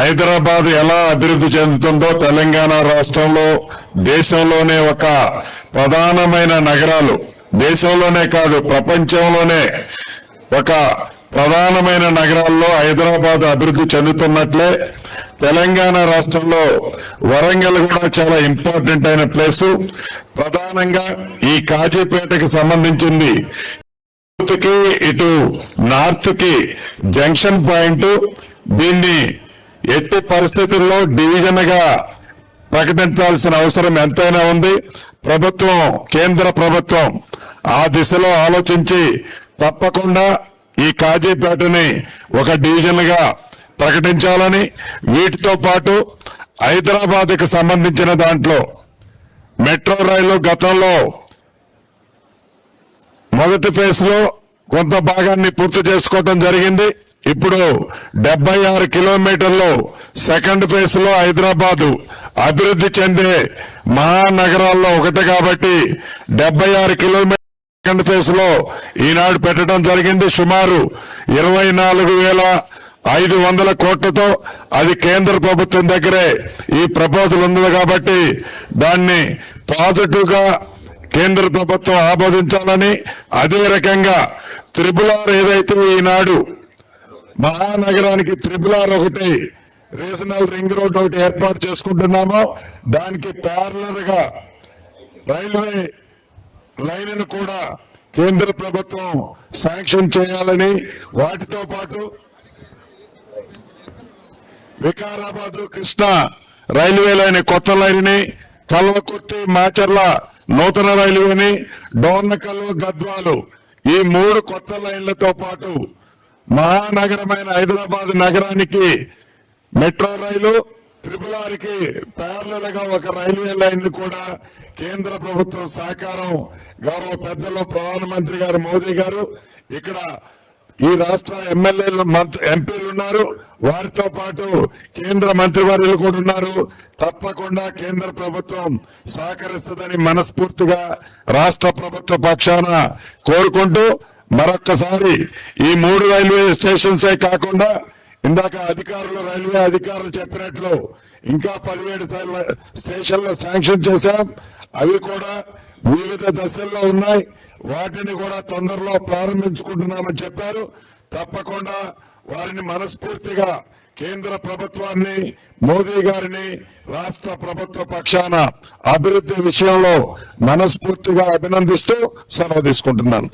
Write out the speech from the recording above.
హైదరాబాద్ ఎలా అభివృద్ధి చెందుతుందో తెలంగాణ రాష్ట్రంలో దేశంలోనే ఒక ప్రధానమైన నగరాలు. దేశంలోనే కాదు ప్రపంచంలోనే ఒక ప్రధానమైన నగరాల్లో హైదరాబాద్ అభివృద్ధి చెందుతున్నట్లే. తెలంగాణ రాష్ట్రంలో వరంగల్ కూడా చాలా ఇంపార్టెంట్ అయిన ప్లేస్. ప్రధానంగా ఈ కాజీపేటకి సంబంధించింది. కి ఇటు నార్త్కి జంక్షన్ పాయింట్. దీన్ని ఎట్టి పరిస్థితుల్లో డివిజన్గా ప్రకటించాల్సిన అవసరం ఎంతైనా ఉంది. ప్రభుత్వం కేంద్ర ప్రభుత్వం ఆ దిశలో ఆలోచించి తప్పకుండా ఈ కాజీపేటని ఒక డివిజన్గా ప్రకటించాలని వీటితో పాటు హైదరాబాద్కి సంబంధించిన దాంట్లో మెట్రో రైలు గతంలో మొదటి ఫేజ్లో కొంత భాగాన్ని పూర్తి చేసుకోవడం జరిగింది. ఇప్పుడు డెబ్బై ఆరు కిలోమీటర్లు సెకండ్ ఫేజ్లో హైదరాబాదు అభివృద్ధి చెందే మహానగరాల్లో ఒకటి కాబట్టి డెబ్బై ఆరు కిలోమీటర్ సెకండ్ ఫేజ్లో ఈనాడు పెట్టడం జరిగింది. సుమారు ఇరవై నాలుగు వేల ఐదు వందల కోట్లతో అది కేంద్ర ప్రభుత్వం దగ్గరే ఈ ప్రపోజల్ ఉంది కాబట్టి దాన్ని పాజిటివ్గా కేంద్ర ప్రభుత్వం ఆమోదించాలని అదే రకంగా త్రిపులార్ ఏదైతే ఈనాడు మహానగరానికి త్రిపులార్ ఒకటి రీజనల్ రింగ్ రోడ్ ఒకటి ఏర్పాటు చేసుకుంటున్నాము. దానికి ప్యారలర్గా రైల్వే లైన్ కూడా కేంద్ర ప్రభుత్వం శాంక్షన్ చేయాలని వాటితో పాటు వికారాబాద్ కృష్ణా రైల్వే లైన్ కొత్త లైన్ని కల్వకుర్తి మాచర్ల నూతన రైల్వేని డోర్నకల్ గద్వాలు ఈ మూడు కొత్త లైన్లతో పాటు మహానగరమైన హైదరాబాద్ నగరానికి మెట్రో రైలు ట్రిపుల్ ఆర్కి ప్యారలగా ఒక రైల్వే లైన్ కూడా కేంద్ర ప్రభుత్వం సహకారం గౌరవ పెద్దలు ప్రధానమంత్రి గారు మోదీ గారు ఇక్కడ ఈ రాష్ట్ర ఎమ్మెల్యేలు ఎంపీలు ఉన్నారు. వారితో పాటు కేంద్ర మంత్రివర్యులు కూడా ఉన్నారు. తప్పకుండా కేంద్ర ప్రభుత్వం సహకరిస్తుందని మనస్ఫూర్తిగా రాష్ట్ర ప్రభుత్వ పక్షాన కోరుకుంటూ మరొక్కసారి ఈ మూడు రైల్వే స్టేషన్సే కాకుండా ఇందాక అధికారులు రైల్వే అధికారులు చెప్పినట్లు ఇంకా పదిహేడు స్టేషన్లు శాంక్షన్ చేశాం. అవి కూడా వివిధ దశల్లో ఉన్నాయి. వాటిని కూడా తొందరలో ప్రారంభించుకుంటున్నామని చెప్పారు. తప్పకుండా వారిని మనస్ఫూర్తిగా కేంద్ర ప్రభుత్వాన్ని మోదీ గారిని రాష్ట్ర ప్రభుత్వ పక్షాన అభివృద్ధి విషయంలో మనస్ఫూర్తిగా అభినందిస్తూ సెలవు తీసుకుంటున్నాను.